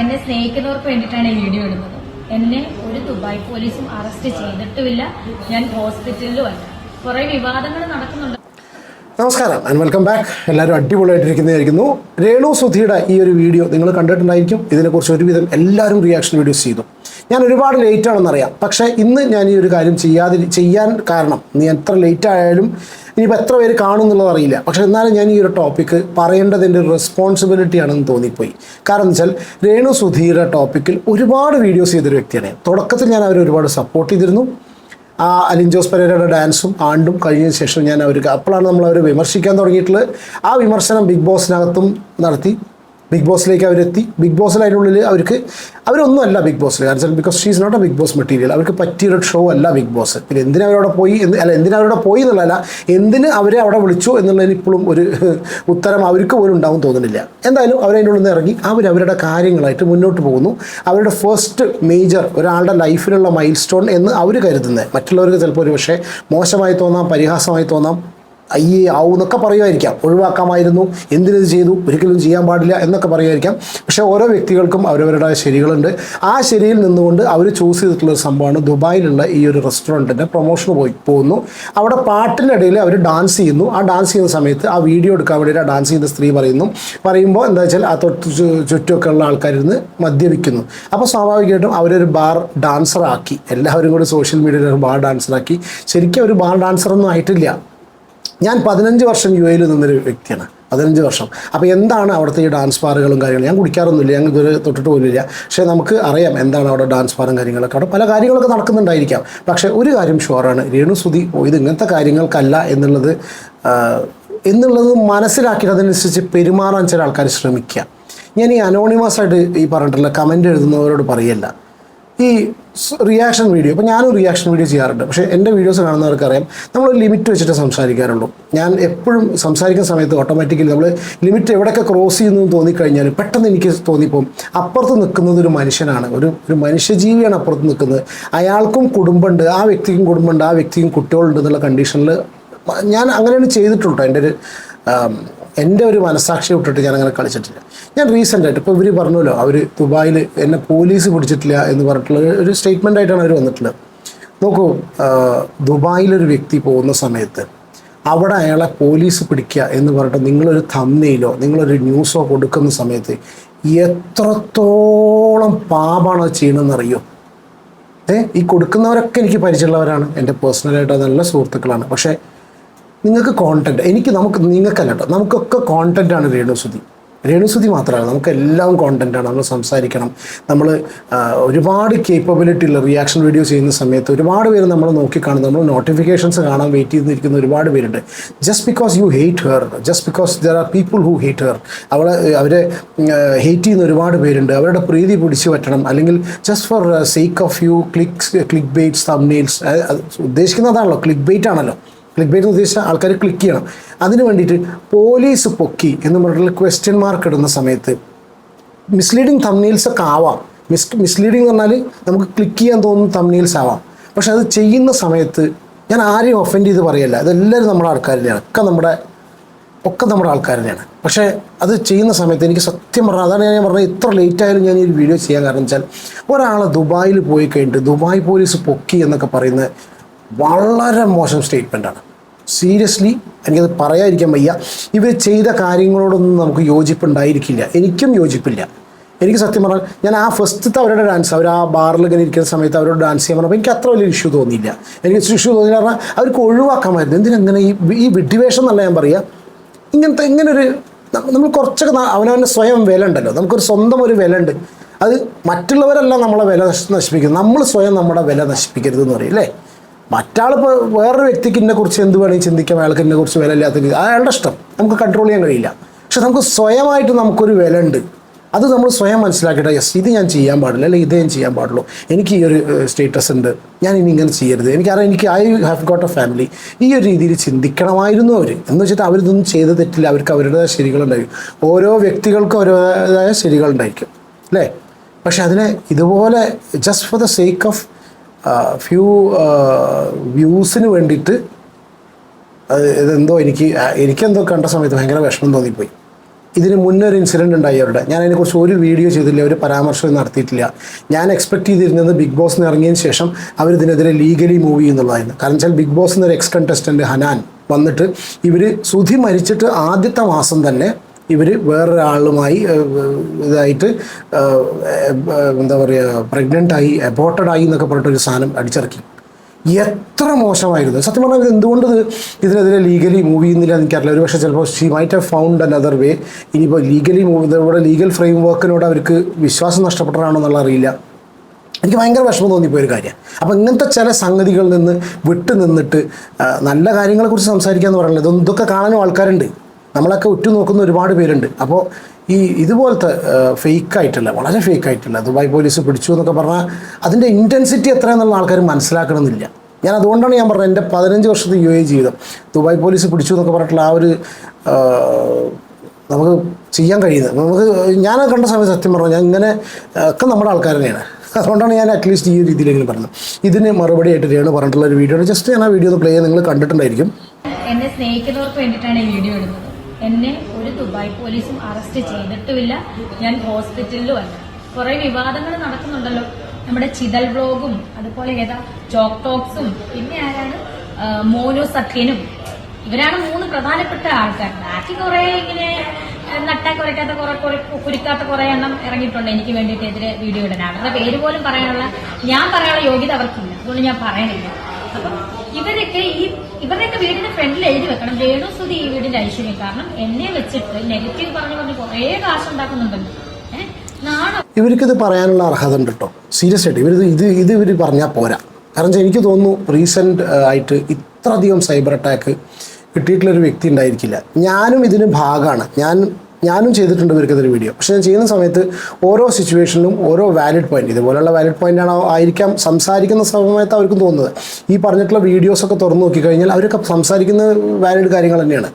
എന്നെ സ്നേഹിക്കുന്നവർക്ക് വേണ്ടിയിട്ടാണ് ഈ വീഡിയോ ഇടുന്നത്. എന്നെ ഒരു ദുബായ് പോലീസും അറസ്റ്റ് ചെയ്തിട്ടുമില്ല. ഞാൻ ഹോസ്പിറ്റലിലും അല്ല കുറെ വിവാദങ്ങൾ നടക്കുന്നുണ്ട്. നമസ്കാരം ആൻഡ് വെൽക്കം ബാക്ക് എല്ലാവരും അടിപൊളിയായിട്ടിരിക്കുന്നതായിരിക്കുന്നു. രേണു സുധിയുടെ ഈ ഒരു വീഡിയോ നിങ്ങൾ കണ്ടിട്ടുണ്ടായിരിക്കും. ഇതിനെക്കുറിച്ച് ഒരുവിധം എല്ലാവരും റിയാക്ഷൻ വീഡിയോസ് ചെയ്തു. ഞാൻ ഒരുപാട് ലേറ്റ് ആണെന്നറിയാം. പക്ഷേ ഇന്ന് ഞാൻ ഈ ഒരു കാര്യം ചെയ്യാതി ചെയ്യാൻ കാരണം നീ എത്ര ലേറ്റ് ആയാലും ഇനിയിപ്പോൾ എത്ര പേര് കാണും എന്നുള്ളത് അറിയില്ല. പക്ഷേ എന്നാലും ഞാൻ ഈ ഒരു ടോപ്പിക്ക് പറയേണ്ടതിന്റെ ഒരു റെസ്പോൺസിബിലിറ്റി ആണെന്ന് തോന്നിപ്പോയി. കാരണം വെച്ചാൽ രേണു സുധീരുടെ ടോപ്പിക്കിൽ ഒരുപാട് വീഡിയോസ് ചെയ്തൊരു വ്യക്തിയാണ്. തുടക്കത്തിൽ ഞാൻ അവരെ ഒരുപാട് സപ്പോർട്ട് ചെയ്തിരുന്നു. ആ അലിൻ ജോസ് പെരേരയുടെ ഡാൻസും ആണ്ടും കഴിഞ്ഞ ശേഷം ഞാൻ അവർക്ക് അപ്പോഴാണ് നമ്മൾ അവർ വിമർശിക്കാൻ തുടങ്ങിയിട്ടുള്ളത്. ആ വിമർശനം ബിഗ് ബോസിനകത്തും നടത്തി. ബിഗ് ബോസിലേക്ക് അവരെത്തി. ബിഗ് ബോസിൽ അതിനുള്ളിൽ അവർക്ക് അവരൊന്നും അല്ല ബിഗ് ബോസിൽ കാരണം because she's not a Bigg Boss material അവർക്ക് പറ്റിയൊരു ഷോ അല്ല ബിഗ് ബോസ്. പിന്നെ എന്തിനാ അവരവിടെ പോയി എന്ന് അല്ല എന്തിനാ അവരവിടെ പോയി എന്നുള്ളതല്ല എന്തിന് അവരെ അവിടെ വിളിച്ചു എന്നുള്ളതിന് ഇപ്പോഴും ഒരു ഉത്തരം അവർക്ക് പോലും ഉണ്ടാവും തോന്നുന്നില്ല. എന്തായാലും അവരതിന്റെ ഉള്ളിൽ നിന്ന് ഇറങ്ങി. അവർ അവരുടെ കാര്യങ്ങളായിട്ട് മുന്നോട്ട് പോകുന്നു. അവരുടെ ഫസ്റ്റ് മേജർ ഒരാളുടെ ലൈഫിലുള്ള മൈൽ സ്റ്റോൺ എന്ന് അവർ കരുതുന്നത്. മറ്റുള്ളവർക്ക് ചിലപ്പോൾ ഒരു പക്ഷേ മോശമായി തോന്നാം പരിഹാസമായി തോന്നാം. അയ്യേ ആവും എന്നൊക്കെ പറയുമായിരിക്കാം. ഒഴിവാക്കാമായിരുന്നു. എന്തിനത് ചെയ്തു? ഒരിക്കലും ചെയ്യാൻ പാടില്ല എന്നൊക്കെ പറയുമായിരിക്കാം. പക്ഷേ ഓരോ വ്യക്തികൾക്കും അവരവരുടെ ശരികളുണ്ട്. ആ ശരിയിൽ നിന്നുകൊണ്ട് അവർ ചൂസ് ചെയ്തിട്ടുള്ള ഒരു സംഭവമാണ് ദുബായിലുള്ള ഈ ഒരു റെസ്റ്റോറന്റിന്റെ പ്രൊമോഷന് പോയി പോകുന്നു. അവിടെ പാട്ടിന്റെ ഇടയിൽ അവർ ഡാൻസ് ചെയ്യുന്നു. ആ ഡാൻസ് ചെയ്യുന്ന സമയത്ത് ആ വീഡിയോ എടുക്കാൻ വേണ്ടിയിട്ട് ആ ഡാൻസ് ചെയ്യുന്ന സ്ത്രീ പറയുന്നു. പറയുമ്പോൾ എന്താ വെച്ചാൽ ആ തൊട്ട് ചുറ്റുമൊക്കെ ഉള്ള ആൾക്കാരിന്ന് മദ്യപിക്കുന്നു. അപ്പോൾ സ്വാഭാവികമായിട്ടും അവരൊരു ബാർ ഡാൻസറാക്കി എല്ലാവരും കൂടി സോഷ്യൽ മീഡിയയിൽ ഒരു ബാർ ഡാൻസറാക്കി ശരിക്കും ഒരു ബാർ ഡാൻസർ ഒന്നും ആയിട്ടില്ല. ഞാൻ പതിനഞ്ച് വർഷം യു എയിൽ നിന്നൊരു വ്യക്തിയാണ്. പതിനഞ്ച് വർഷം. അപ്പോൾ എന്താണ് അവിടുത്തെ ഈ ഡാൻസ് ബാറുകളും കാര്യങ്ങളും? ഞാൻ കുടിക്കാറൊന്നുമില്ല ഞങ്ങൾ ഇതുവരെ തൊട്ടിട്ട് പോലുമില്ല. പക്ഷേ നമുക്ക് അറിയാം എന്താണ് അവിടെ ഡാൻസ് ബാറും കാര്യങ്ങളൊക്കെ. അവിടെ പല കാര്യങ്ങളൊക്കെ നടക്കുന്നുണ്ടായിരിക്കാം. പക്ഷേ ഒരു കാര്യം ഷുവറാണ് രേണു സുധി ഓ, ഇത് ഇങ്ങനത്തെ കാര്യങ്ങൾക്കല്ല എന്നുള്ളത് എന്നുള്ളത് മനസ്സിലാക്കിയിട്ട് അതനുസരിച്ച് പെരുമാറാൻ ചില ആൾക്കാർ ശ്രമിക്കുക. ഞാൻ ഈ അനോണിമസ് ആയിട്ട് ഈ പറഞ്ഞിട്ടുള്ള കമന്റ് എഴുതുന്നവരോട് പറയല്ല. ഈ റിയാക്ഷൻ വീഡിയോ ഇപ്പോൾ ഞാനും റിയാക്ഷൻ വീഡിയോ ചെയ്യാറുണ്ട്. പക്ഷേ എന്റെ വീഡിയോസ് കാണുന്നവർക്കറിയാം നമ്മൾ ലിമിറ്റ് വെച്ചിട്ട് സംസാരിക്കാറുള്ളൂ. ഞാൻ എപ്പോഴും സംസാരിക്കുന്ന സമയത്ത് ഓട്ടോമാറ്റിക്കലി നമ്മൾ ലിമിറ്റ് എവിടെയൊക്കെ ക്രോസ് ചെയ്യുന്നു എന്ന് തോന്നിക്കഴിഞ്ഞാൽ പെട്ടെന്ന് എനിക്ക് തോന്നിപ്പോവും. അപ്പുറത്ത് നിൽക്കുന്നത് ഒരു മനുഷ്യനാണ്. ഒരു ഒരു മനുഷ്യജീവിയാണ് അപ്പുറത്ത് നിൽക്കുന്നത്. അയാൾക്കും കുടുംബമുണ്ട് ആ വ്യക്തിക്കും കുടുംബമുണ്ട് ആ വ്യക്തിക്കും കുട്ടികളുണ്ട് എന്നുള്ള കണ്ടീഷനിൽ ഞാൻ അങ്ങനെയാണ് ചെയ്തിട്ടുള്ളൂ. എന്റെ ഒരു എന്റെ ഒരു മനസാക്ഷി വിട്ടിട്ട് ഞാൻ അങ്ങനെ കളിച്ചിട്ടില്ല. ഞാൻ റീസെന്റ് ആയിട്ട് ഇപ്പോൾ ഇവർ പറഞ്ഞല്ലോ അവർ ദുബായിൽ എന്നെ പോലീസ് പിടിച്ചിട്ടില്ല എന്ന് പറഞ്ഞിട്ടുള്ള ഒരു സ്റ്റേറ്റ്മെന്റ് ആയിട്ടാണ് അവർ വന്നിട്ടുള്ളത്. നോക്കൂ ദുബായിലൊരു വ്യക്തി പോകുന്ന സമയത്ത് അവിടെ അയാളെ പോലീസ് പിടിക്കുക എന്ന് പറഞ്ഞിട്ട് നിങ്ങളൊരു തമ്മയിലോ നിങ്ങളൊരു ന്യൂസോ കൊടുക്കുന്ന സമയത്ത് എത്രത്തോളം പാപമാണ് ചെയ്യണമെന്നറിയോ ഏ ഈ കൊടുക്കുന്നവരൊക്കെ എനിക്ക് പരിചയമുള്ളവരാണ്. എന്റെ പേഴ്സണലായിട്ട് നല്ല സുഹൃത്തുക്കളാണ്. പക്ഷേ നിങ്ങൾക്ക് കോണ്ടന്റ് എനിക്ക് നമുക്ക് നിങ്ങൾക്കല്ല കേട്ടോ നമുക്കൊക്കെ കോണ്ടന്റാണ് രേണുസുതി. രേണുസുതി മാത്രമല്ല നമുക്ക് എല്ലാം കോണ്ടന്റാണ് നമ്മൾ സംസാരിക്കണം. നമ്മൾ ഒരുപാട് കേപ്പബിലിറ്റി ഉള്ള റിയാക്ഷൻ വീഡിയോ ചെയ്യുന്ന സമയത്ത് ഒരുപാട് പേര് നമ്മൾ നോക്കിക്കാണും. നമ്മൾ നോട്ടിഫിക്കേഷൻസ് കാണാൻ വെയിറ്റ് ചെയ്തിരിക്കുന്ന ഒരുപാട് പേരുണ്ട്. Just because you hate her just because there are people who hate her അവളെ അവരെ ഹേറ്റ് ചെയ്യുന്ന ഒരുപാട് പേരുണ്ട്. അവരുടെ പ്രീതി പിടിച്ചു പറ്റണം. അല്ലെങ്കിൽ just for sake of you clicks click baits thumbnails ഉദ്ദേശിക്കുന്നതാണല്ലോ. Click bait ആണല്ലോ. ക്ലിക്ക് ബൈറ്റ് എന്ന് ഉദ്ദേശിച്ച ആൾക്കാർ ക്ലിക്ക് ചെയ്യണം. അതിന് വേണ്ടിയിട്ട് പോലീസ് പൊക്കി എന്ന് പറഞ്ഞിട്ടുള്ള ക്വസ്റ്റ്യൻ മാർക്ക് ഇടുന്ന സമയത്ത് മിസ്ലീഡിങ് തമ്നീൽസ് ഒക്കെ ആവാം. മിസ് മിസ്ലീഡിങ് എന്ന് പറഞ്ഞാൽ നമുക്ക് ക്ലിക്ക് ചെയ്യാൻ തോന്നുന്ന തമ്നീൽസ് ആവാം. പക്ഷെ അത് ചെയ്യുന്ന സമയത്ത് ഞാൻ ആരെയും ഒഫൻഡ് ചെയ്ത് പറയല്ല. അതെല്ലാവരും നമ്മുടെ ആൾക്കാർ തന്നെയാണ് ഒക്കെ നമ്മുടെ ഒക്കെ നമ്മുടെ ആൾക്കാർ തന്നെയാണ് പക്ഷേ അത് ചെയ്യുന്ന സമയത്ത് എനിക്ക് സത്യം പറഞ്ഞാൽ അതാണ് ഞാൻ പറഞ്ഞത് ഇത്ര ലേറ്റ് ആയാലും ഞാൻ ഈ ഒരു വീഡിയോ ചെയ്യാൻ കാരണം വെച്ചാൽ ഒരാളെ ദുബായിൽ പോയി കഴിഞ്ഞിട്ട് ദുബായ് പോലീസ് പൊക്കി എന്നൊക്കെ പറയുന്നത് വളരെ മോശം സ്റ്റേറ്റ്മെന്റാണ് സീരിയസ്ലി എനിക്കത് പറയാതിരിക്കാൻ വയ്യ. ഇവർ ചെയ്ത കാര്യങ്ങളോടൊന്നും നമുക്ക് യോജിപ്പുണ്ടായിരിക്കില്ല. എനിക്കും യോജിപ്പില്ല. എനിക്ക് സത്യം പറഞ്ഞാൽ ഞാൻ ആ ഫസ്റ്റത്തെ അവരുടെ ഡാൻസ് അവർ ആ ബാറിൽ ഇങ്ങനെ ഇരിക്കുന്ന സമയത്ത് അവരോട് ഡാൻസ് ചെയ്യാൻ പറഞ്ഞപ്പോൾ എനിക്ക് അത്ര വലിയ ഇഷ്യൂ തോന്നിയില്ല. എനിക്ക് ഇഷ്യൂ തോന്നിയില്ല പറഞ്ഞാൽ അവർക്ക് ഒഴിവാക്കാമായിരുന്നു. എന്തിനങ്ങനെ ഈ ഈ വിഡ്ഢിവേഷം എന്നല്ല ഞാൻ പറയുക ഇങ്ങനത്തെ ഇങ്ങനൊരു നമ്മൾ കുറച്ചൊക്കെ അവനവന്റെ സ്വയം വില ഉണ്ടല്ലോ. നമുക്കൊരു സ്വന്തം ഒരു വില ഉണ്ട്. അത് മറ്റുള്ളവരല്ല നമ്മളെ വില നശ്- നശിപ്പിക്കുന്നത്. നമ്മൾ സ്വയം നമ്മുടെ വില നശിപ്പിക്കരുത് എന്ന് പറയും അല്ലേ? മറ്റാളിപ്പോൾ വേറൊരു വ്യക്തിക്ക് എന്നെ കുറിച്ച് എന്ത് വേണമെങ്കിൽ ചിന്തിക്കാം അയാൾക്ക് എന്നെ കുറിച്ച് വില ഇല്ലാത്ത രീതി അയാളുടെ ഇഷ്ടം. നമുക്ക് കൺട്രോൾ ചെയ്യാൻ കഴിയില്ല. പക്ഷെ നമുക്ക് സ്വയമായിട്ട് നമുക്കൊരു വില ഉണ്ട് അത് നമ്മൾ സ്വയം മനസ്സിലാക്കിയിട്ട് യെസ് ഇത് ഞാൻ ചെയ്യാൻ പാടില്ല അല്ലെങ്കിൽ ഇത് ഞാൻ ചെയ്യാൻ പാടുള്ളൂ. എനിക്ക് ഈ ഒരു സ്റ്റേറ്റസ് ഉണ്ട്. ഞാൻ ഇനി ഇങ്ങനെ ചെയ്യരുത്. എനിക്കറിയാം എനിക്ക് I have got a family ഈ ഒരു രീതിയിൽ ചിന്തിക്കണമായിരുന്നു അവർ എന്ന് വെച്ചിട്ട് അവരിതൊന്നും ചെയ്ത് തെറ്റില്ല. അവർക്ക് അവരുടേതായ ശരികളുണ്ടായിരിക്കും. ഓരോ വ്യക്തികൾക്കും അവരുടേതായ ശരികളുണ്ടായിരിക്കും. അല്ലേ? പക്ഷെ അതിനെ ഇതുപോലെ just for the sake of few വ്യൂസിന് വേണ്ടിയിട്ട് ഇതെന്തോ എനിക്ക് എനിക്കെന്തോ കണ്ട സമയത്ത് ഭയങ്കര വിഷമം തോന്നിപ്പോയി. ഇതിന് മുന്നേ ഒരു ഇൻസിഡന്റ് ഉണ്ടായി അവരുടെ. ഞാൻ അതിനെക്കുറിച്ച് ഒരു വീഡിയോ ചെയ്തില്ല ഒരു പരാമർശം നടത്തിയിട്ടില്ല. ഞാൻ എക്സ്പെക്ട് ചെയ്തിരുന്നത് ബിഗ് ബോസ് എന്ന് ഇറങ്ങിയതിന് ശേഷം അവർ ഇതിനെതിരെ ലീഗലി മൂവ് ചെയ്യുന്നുള്ളതായിരുന്നു കാരണം വെച്ചാൽ ബിഗ് ബോസ് എന്നൊരു എക്സ് കണ്ടസ്റ്റന്റ് ഹനാൻ വന്നിട്ട് ഇവർ സുധി മരിച്ചിട്ട് ആദ്യത്തെ മാസം തന്നെ ഇവർ വേറൊരാളുമായി ഇതായിട്ട് എന്താ പറയുക അബോർട്ടഡ് ആയി എന്നൊക്കെ പറഞ്ഞിട്ടൊരു സാധനം അടിച്ചിറക്കി. എത്ര മോശമായിരുന്നു. സത്യം പറഞ്ഞാൽ ഇത് എന്തുകൊണ്ട് ഇത് ഇതിനെതിരെ ലീഗലി മൂവ് ചെയ്യുന്നില്ല എനിക്കറിയില്ല. ഒരു പക്ഷേ ചിലപ്പോൾ she might have found another way ഇനിയിപ്പോൾ ലീഗലി മൂവ് ഇവിടെ ലീഗൽ ഫ്രെയിം വർക്കിനോട് അവർക്ക് വിശ്വാസം നഷ്ടപ്പെട്ടതാണോ എന്നുള്ള അറിയില്ല. എനിക്ക് ഭയങ്കര വിഷമം തോന്നിപ്പോയൊരു കാര്യം. അപ്പോൾ ഇങ്ങനത്തെ ചില സംഗതികളിൽ നിന്ന് വിട്ടു നിന്നിട്ട് നല്ല കാര്യങ്ങളെക്കുറിച്ച് സംസാരിക്കുക എന്ന് പറയുന്നത് ഇതൊക്കെ കാണാനും ആൾക്കാരുണ്ട്. നമ്മളൊക്കെ ഉറ്റുനോക്കുന്ന ഒരുപാട് പേരുണ്ട്. അപ്പോൾ ഈ ഇതുപോലത്തെ ഫേക്ക് ആയിട്ടുള്ള വളരെ ഫേക്ക് ആയിട്ടുള്ള ദുബായ് പോലീസ് പിടിച്ചു എന്നൊക്കെ പറഞ്ഞാൽ അതിന്റെ ഇന്റൻസിറ്റി എത്രയെന്നുള്ള ആൾക്കാർ മനസ്സിലാക്കണമെന്നില്ല. ഞാൻ അതുകൊണ്ടാണ് ഞാൻ പറഞ്ഞത് എന്റെ പതിനഞ്ച് വർഷത്തെ യു എ ജീവിതം ദുബായ് പോലീസ് പിടിച്ചു എന്നൊക്കെ പറഞ്ഞിട്ടുള്ള ആ ഒരു നമുക്ക് ചെയ്യാൻ കഴിയുന്നത്. നമുക്ക് ഞാൻ കണ്ട സമയത്ത് സത്യം പറഞ്ഞു ഞാൻ ഇങ്ങനെ ഒക്കെ നമ്മുടെ ആൾക്കാർ തന്നെയാണ്. അതുകൊണ്ടാണ് ഞാൻ അറ്റ്ലീസ്റ്റ് ഈ രീതിയിലെങ്കിലും പറഞ്ഞത്. ഇതിന് മറുപടി ആയിട്ട് രേണു പറഞ്ഞിട്ടുള്ള ഒരു വീഡിയോ ആണ് ജസ്റ്റ് ഞാൻ ആ വീഡിയോ ഒന്ന് പ്ലേ ചെയ്ത് നിങ്ങൾ കണ്ടിട്ടുണ്ടായിരിക്കും. എന്നെ സ്നേഹിക്കുന്നവർക്ക് വേണ്ടിയിട്ടാണ് ഈ വീഡിയോ എന്നെ ഒരു ദുബായ് പോലീസും അറസ്റ്റ് ചെയ്തിട്ടുമില്ല. ഞാൻ ഹോസ്പിറ്റലിലും അല്ല കുറെ വിവാദങ്ങൾ നടക്കുന്നുണ്ടല്ലോ. നമ്മുടെ ചിതൽ വ്ലോഗും അതുപോലെ ഏതാ ചോക്ക് ടോക്സും പിന്നെ ആരാണ്? മോനു സഖ്യനും. ഇവരാണ് മൂന്ന് പ്രധാനപ്പെട്ട ആൾക്കാർ. ബാക്കി കുറെ ഇങ്ങനെ നട്ടാ കുറയ്ക്കാത്ത കുറെ കുറെ കുരുക്കാത്ത കുറെ എണ്ണം ഇറങ്ങിയിട്ടുണ്ട്. എനിക്ക് വേണ്ടിയിട്ട് എതിരെ വീഡിയോ ഇടാൻ അവരുടെ പേര് പോലും പറയാനുള്ള ഞാൻ പറയാനുള്ള യോഗ്യത അവർക്കില്ല. അതുകൊണ്ട് ഞാൻ പറയണില്ല. അപ്പം ഇവരൊക്കെ ഈ ഇവരുടെയൊക്കെ വീടിന്റെ ഫ്രണ്ടിൽ എഴുതി വെക്കണം. വേണു സ്തുതി ഈ വീടിന്റെ ഐശ്വര്യം. കാരണം എന്നെ വെച്ചിട്ട് നെഗറ്റീവ് പറഞ്ഞു പറഞ്ഞ് കുറേ കാശ് ഉണ്ടാക്കുന്നുണ്ടല്ലോ. ഇവർക്കിത് പറയാനുള്ള അർഹത ഉണ്ട് കേട്ടോ സീരിയസ് ആയിട്ട്. ഇവർ ഇത് ഇത് ഇവർ പറഞ്ഞാൽ പോരാ. കാരണം എനിക്ക് തോന്നുന്നു റീസെന്റ് ആയിട്ട് ഇത്രയധികം സൈബർ അറ്റാക്ക് കിട്ടിയിട്ടുള്ളൊരു വ്യക്തി ഉണ്ടായിരിക്കില്ല. ഞാനും ഇതിന് ഭാഗമാണ് ഞാൻ ഞാനും ചെയ്തിട്ടുണ്ട് ഇവർക്കതൊരു വീഡിയോ. പക്ഷെ ഞാൻ ചെയ്യുന്ന സമയത്ത് ഓരോ സിറ്റുവേഷനിലും ഓരോ വാലിഡ് പോയിന്റ് ഇതുപോലുള്ള വാലിഡ് പോയിന്റ് ആണ് ആയിരിക്കാം സംസാരിക്കുന്ന സമയത്ത് അവർക്കും തോന്നുന്നത്. ഈ പറഞ്ഞിട്ടുള്ള വീഡിയോസൊക്കെ തുറന്നു നോക്കിക്കഴിഞ്ഞാൽ അവരൊക്കെ സംസാരിക്കുന്ന വാലിഡ് കാര്യങ്ങൾ തന്നെയാണ്.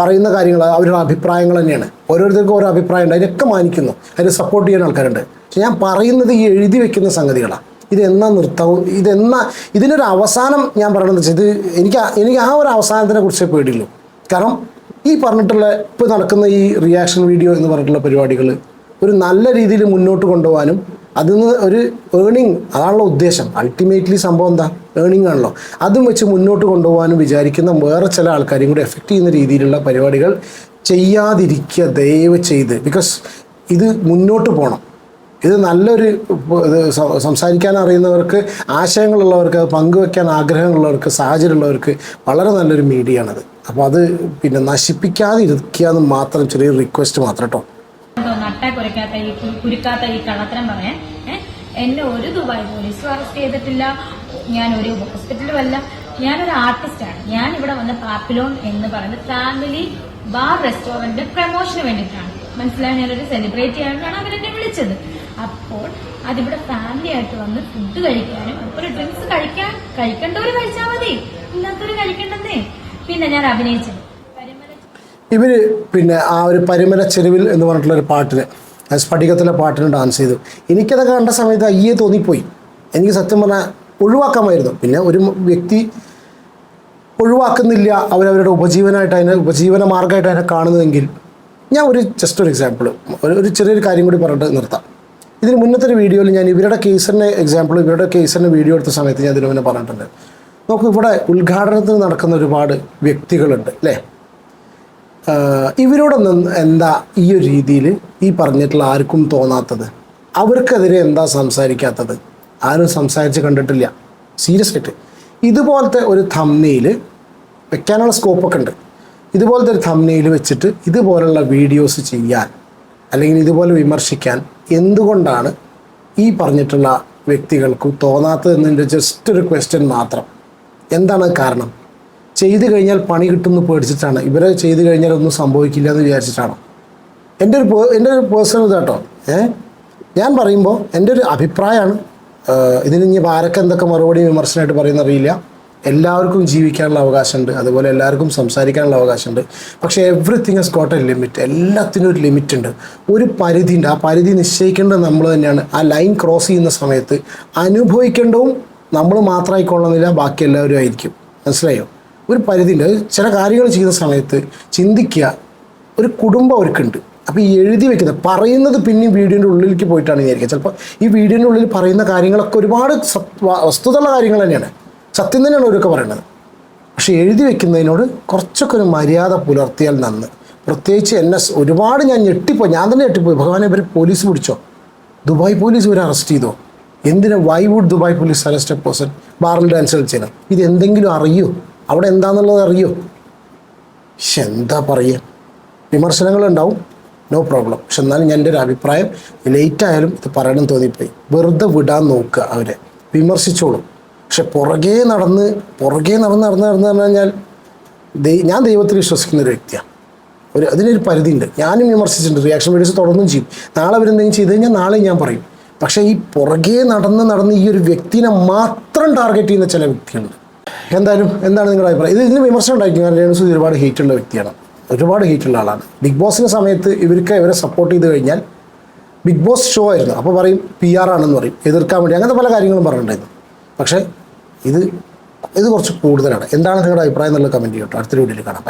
പറയുന്ന കാര്യങ്ങൾ അവരുടെ അഭിപ്രായങ്ങൾ തന്നെയാണ്. ഓരോരുത്തർക്കും ഓരോ അഭിപ്രായം ഉണ്ട്. അതിനൊക്കെ മാനിക്കുന്നു. അതിനെ സപ്പോർട്ട് ചെയ്യുന്ന ആൾക്കാരുണ്ട്. പക്ഷെ ഞാൻ പറയുന്നത് ഈ എഴുതി വെക്കുന്ന സംഗതികളാണ് ഇതെന്നാ ഇത് ഇതെന്നാ ഇതിനൊരു അവസാനം ഞാൻ പറയണമെന്ന് വെച്ചാൽ ഇത് എനിക്ക് എനിക്ക് ആ ഒരു അവസാനത്തിനെ കുറിച്ചേ പേടിയുള്ളൂ. കാരണം ഈ പറഞ്ഞിട്ടുള്ള ഇപ്പോൾ നടക്കുന്ന ഈ റിയാക്ഷൻ വീഡിയോ എന്ന് പറഞ്ഞിട്ടുള്ള പരിപാടികൾ ഒരു നല്ല രീതിയിൽ മുന്നോട്ട് കൊണ്ടുപോകാനും അതിൽ നിന്ന് ഒരു ഏണിങ് അതാണല്ലോ ഉദ്ദേശം. അൾട്ടിമേറ്റ്ലി സംഭവം എന്താ? ഏണിംഗ് ആണല്ലോ. അതും വെച്ച് മുന്നോട്ട് കൊണ്ടുപോകാനും വിചാരിക്കുന്ന വേറെ ചില ആൾക്കാരെയും കൂടി എഫക്റ്റ് ചെയ്യുന്ന രീതിയിലുള്ള പരിപാടികൾ ചെയ്യാതിരിക്കുക ദയവ് ചെയ്ത്. ബിക്കോസ് ഇത് മുന്നോട്ട് പോകണം ഇത് നല്ലൊരു സംസാരിക്കാൻ അറിയുന്നവർക്ക് ആശയങ്ങളുള്ളവർക്ക് പങ്കുവെക്കാൻ ആഗ്രഹമുള്ളവർക്ക് സാഹചര്യമുള്ളവർക്ക് വളരെ നല്ലൊരു മീഡിയ ആണത് അപ്പോൾ അത് പിന്നെ നശിപ്പിക്കാതെ ഇരിക്കുക എന്ന് മാത്രം ചെറിയ റിക്വസ്റ്റ് മാത്രം കേട്ടോ കുരുക്കാത്ത ഈ കള്ളത്തരം പറയാൻ എന്നെ ഒരു ദുബായ് പോലീസ് അറസ്റ്റ് ചെയ്തിട്ടില്ല. ഞാൻ ഒരു ഹോസ്പിറ്റലുമല്ല ഞാനൊരു ആർട്ടിസ്റ്റാണ് ഞാൻ ഇവിടെ വന്ന പാപ്പിലോൺ എന്ന് പറഞ്ഞ ഫാമിലി ബാർ റെസ്റ്റോറന്റ് പ്രമോഷന് വേണ്ടിയിട്ടാണ്. മനസ്സിലായി? ഞാനൊരു സെലിബ്രേറ്റ് ചെയ്യാനാണ് അവരെന്നെ വിളിച്ചത്. അപ്പോൾ അതിവിടെ ഫാമിലി ആയിട്ട് വന്ന് ഫുഡ് കഴിക്കാനും അപ്പോൾ ഡ്രിങ്ക്സ് കഴിക്കാൻ കഴിക്കേണ്ടവര് കഴിച്ചാൽ മതി. ഇല്ലാത്തവര് കഴിക്കണ്ടെന്നേ. പിന്നെ ഞാൻ അഭിനയിച്ചത് ഇവർ പിന്നെ ആ ഒരു പരിമല ചെരുവിൽ എന്ന് പറഞ്ഞിട്ടുള്ള ഒരു പാട്ടിന് സ്ഫടികത്തിലെ പാട്ടിന് ഡാൻസ് ചെയ്തു. എനിക്കതൊക്കെ കണ്ട സമയത്ത് അയ്യേ തോന്നിപ്പോയി. എനിക്ക് സത്യം പറഞ്ഞാൽ ഒഴിവാക്കാമായിരുന്നു. പിന്നെ ഒരു വ്യക്തി ഒഴിവാക്കുന്നില്ല അവരവരുടെ ഉപജീവനമായിട്ട് അതിനെ ഉപജീവന മാർഗമായിട്ട് അതിനെ കാണുന്നതെങ്കിൽ ഞാൻ ഒരു ജസ്റ്റ് ഒരു എക്സാമ്പിൾ ഒരു ഒരു ചെറിയൊരു കാര്യം കൂടി പറഞ്ഞിട്ട് നിർത്താം. ഇതിന് മുന്നത്തെ ഒരു വീഡിയോയിൽ ഞാൻ ഇവരുടെ കേസിന്റെ എക്സാമ്പിൾ ഇവരുടെ കേസിന്റെ വീഡിയോ എടുത്ത സമയത്ത് ഞാൻ ഇതിന് മുന്നേ പറഞ്ഞിട്ടുണ്ട്. നോക്കൂ ഇവിടെ ഉദ്ഘാടനത്തിന് നടക്കുന്ന ഒരുപാട് വ്യക്തികളുണ്ട് അല്ലേ? ഇവരോടൊന്നും എന്താ ഈ ഒരു രീതിയിൽ ഈ പറഞ്ഞിട്ടുള്ള ആർക്കും തോന്നാത്തത്? അവർക്കെതിരെ എന്താ സംസാരിക്കാത്തത്? ആരും സംസാരിച്ച് കണ്ടിട്ടില്ല. സീരിയസ് ആയിട്ട്. ഇതുപോലത്തെ ഒരു തമ്മിയിൽ വെക്കാനുള്ള സ്കോപ്പൊക്കെ ഉണ്ട്. ഇതുപോലത്തെ ഒരു തമ്മിയിൽ വെച്ചിട്ട് ഇതുപോലുള്ള വീഡിയോസ് ചെയ്യാൻ അല്ലെങ്കിൽ ഇതുപോലെ വിമർശിക്കാൻ എന്തുകൊണ്ടാണ് ഈ പറഞ്ഞിട്ടുള്ള വ്യക്തികൾക്ക് തോന്നാത്തതെന്നതിന്റെ ജസ്റ്റ് ഒരു ക്വസ്റ്റ്യൻ മാത്രം. എന്താണ് കാരണം? ചെയ്തു കഴിഞ്ഞാൽ പണി കിട്ടുമെന്ന് പേടിച്ചിട്ടാണ്. ഇവരെ ചെയ്തു കഴിഞ്ഞാൽ ഒന്നും സംഭവിക്കില്ല എന്ന് വിചാരിച്ചിട്ടാണ്. എന്റെ ഒരു എന്റെ ഒരു പേഴ്സണൽ ഇതാട്ടോ ഏ? ഞാൻ പറയുമ്പോൾ എന്റെ ഒരു അഭിപ്രായമാണ്. ഏഹ് ഇതിന് ഇനി ആരൊക്കെ എന്തൊക്കെ മറുപടി വിമർശനമായിട്ട് പറയുന്ന അറിയില്ല എല്ലാവർക്കും ജീവിക്കാനുള്ള അവകാശമുണ്ട്. അതുപോലെ എല്ലാവർക്കും സംസാരിക്കാനുള്ള അവകാശമുണ്ട്. പക്ഷേ everything has got a limit എല്ലാത്തിനും ഒരു ലിമിറ്റ് ഉണ്ട്. ഒരു പരിധി ഉണ്ട് ആ പരിധി നിശ്ചയിക്കേണ്ടത് നമ്മൾ തന്നെയാണ്. ആ ലൈൻ ക്രോസ് ചെയ്യുന്ന സമയത്ത് അനുഭവിക്കേണ്ടതും നമ്മൾ മാത്രമായിക്കൊള്ളുന്നില്ല ബാക്കി എല്ലാവരും ആയിരിക്കും. മനസ്സിലായോ? ഒരു പരിധി ഉണ്ട് ചില കാര്യങ്ങൾ ചെയ്യുന്ന സമയത്ത് ചിന്തിക്കുക ഒരു കുടുംബം അവർക്കുണ്ട്. അപ്പോൾ ഈ എഴുതി വെക്കുന്നത് പറയുന്നത് പിന്നെയും വീഡിയോന്റെ ഉള്ളിലേക്ക് പോയിട്ടാണ് വിചാരിക്കുക. ചിലപ്പോൾ ഈ വീഡിയോന്റെ ഉള്ളിൽ പറയുന്ന കാര്യങ്ങളൊക്കെ ഒരുപാട് വസ്തുതയുള്ള കാര്യങ്ങൾ തന്നെയാണ്. സത്യം തന്നെയാണ് അവരൊക്കെ പറയുന്നത്. പക്ഷേ എഴുതി വെക്കുന്നതിനോട് കുറച്ചൊക്കെ ഒരു മര്യാദ പുലർത്തിയാൽ നന്ന്. പ്രത്യേകിച്ച് എന്നെ ഒരുപാട് ഞാൻ ഞെട്ടിപ്പോയി. ഞാൻ തന്നെ ഞെട്ടിപ്പോയി. ഭഗവാനെ ഇവർ പോലീസ് പിടിച്ചോ? ദുബായ് പോലീസ് ഇവരെ അറസ്റ്റ് ചെയ്തോ? എന്തിനാ why would Dubai police arrest a person ബാറിൽ ഡാൻസ് കളിച്ചതിന് ഇത് എന്തെങ്കിലും അറിയോ? അവിടെ എന്താണെന്നുള്ളത് അറിയോ? പക്ഷെ എന്താ പറയുക വിമർശനങ്ങളുണ്ടാവും. നോ പ്രോബ്ലം പക്ഷെ എന്നാലും എന്റെ ഒരു അഭിപ്രായം ലേറ്റ് ആയാലും ഇത് പറയണം തോന്നിപ്പോയി. വെറുതെ വിടാൻ നോക്കുക അവരെ. വിമർശിച്ചോളും. പക്ഷെ പുറകെ നടന്ന് പുറകെ നടന്ന് നടന്ന് നടന്ന് പറഞ്ഞു കഴിഞ്ഞാൽ ഞാൻ ദൈവത്തിൽ വിശ്വസിക്കുന്ന ഒരു വ്യക്തിയാണ് ഒരു അതിനൊരു പരിധിയുണ്ട്. ഞാനും വിമർശിച്ചിട്ടുണ്ട്. റിയാക്ഷൻ വീഡിയോസ് തുടർന്നും ചെയ്യും. നാളെ അവരെന്തെങ്കിലും ചെയ്ത് കഴിഞ്ഞാൽ നാളെ ഞാൻ പറയും. പക്ഷേ ഈ പുറകെ നടന്ന് നടന്ന് ഈ ഒരു വ്യക്തിനെ മാത്രം ടാർഗറ്റ് ചെയ്യുന്ന ചില വ്യക്തികളുണ്ട് എന്തായാലും എന്താണ് നിങ്ങളുടെ അഭിപ്രായം? ഇത് ഇതിന് വിമർശനം ഉണ്ടായിരിക്കും. കാരണം രേണുസുതി ഒരുപാട് ഹീറ്റ് ഉള്ള വ്യക്തിയാണ്. ഒരുപാട് ഹീറ്റ് ഉള്ള ആളാണ്. ബിഗ് ബോസിന്റെ സമയത്ത് ഇവർക്ക് ഇവരെ സപ്പോർട്ട് ചെയ്ത് കഴിഞ്ഞാൽ ബിഗ് ബോസ് ഷോ ആയിരുന്നു. അപ്പോൾ പറയും പി ആർ ആണെന്ന് പറയും. എതിർക്കാൻ വേണ്ടി അങ്ങനത്തെ പല കാര്യങ്ങളും പറഞ്ഞിട്ടുണ്ടായിരുന്നു. പക്ഷേ ഇത് ഇത് കുറച്ച് കൂടുതലാണ്. എന്താണ് നിങ്ങളുടെ അഭിപ്രായം എന്നുള്ള കമന്റ് ചെയ്യട്ടോ. അടുത്തൊരു വീഡിയോയിൽ കാണാം.